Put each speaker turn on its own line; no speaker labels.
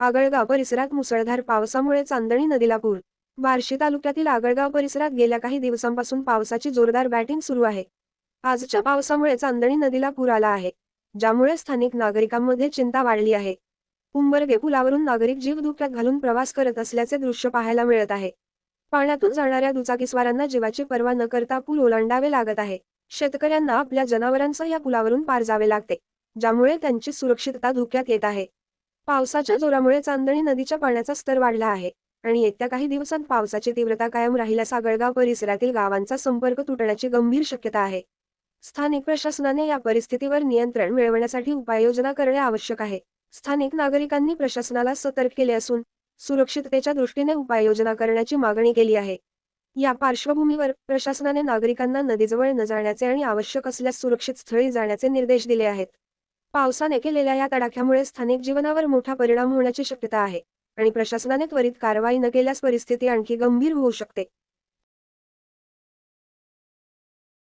आगळगाव परिसरात मुसळधार पावसामुळे चांदणी नदीला पूर. बार्शी तालुक्यातील आगळगाव परिसरात गेल्या काही दिवसांपासून पावसाची जोरदार बॅटिंग सुरू आहे. आजच्या पावसामुळे चांदणी नदीला पूर आला आहे ज्यामुळे स्थानिक नागरिकांमध्ये चिंता वाढली आहे. उंबरगे पुलावरून नागरिक जीव धोक्यात घालून प्रवास करत असल्याचे दृश्य पाहायला मिळत आहे. पाण्यातून जाणाऱ्या दुचाकीस्वारांना जीवाची पर्वा न करता पूल ओलांडावे लागत आहे. शेतकऱ्यांना आपल्या जनावरांसह या पुलावरून पार जावे लागते ज्यामुळे त्यांची सुरक्षितता धोक्यात येत आहे. पावसाच्या जोरामुळे चांदणी नदीच्या पाण्याचा स्तर वाढला आहे आणि येत्या काही दिवसांत पावसाची तीव्रता कायम राहिल्यास आगळगाव परिसरातील गावांचा संपर्क तुटण्याची गंभीर शक्यता आहे. स्थानिक प्रशासनाने या परिस्थितीवर नियंत्रण मिळवण्यासाठी उपाययोजना करणे आवश्यक आहे. स्थानिक नागरिकांनी प्रशासनाला सतर्क केले असून सुरक्षिततेच्या दृष्टीने उपाययोजना करण्याची मागणी केली आहे. या पार्श्वभूमीवर प्रशासनाने नागरिकांना नदीजवळ न जाण्याचे आणि आवश्यक असल्यास सुरक्षित स्थळी जाण्याचे निर्देश दिले आहेत. पावसाने केलेल्या या तडाख्यामुळे स्थानिक जीवनावर मोठा परिणाम होण्याची शक्यता आहे आणि प्रशासनाने त्वरित कारवाई न केल्यास परिस्थिती आणखी गंभीर होऊ शकते.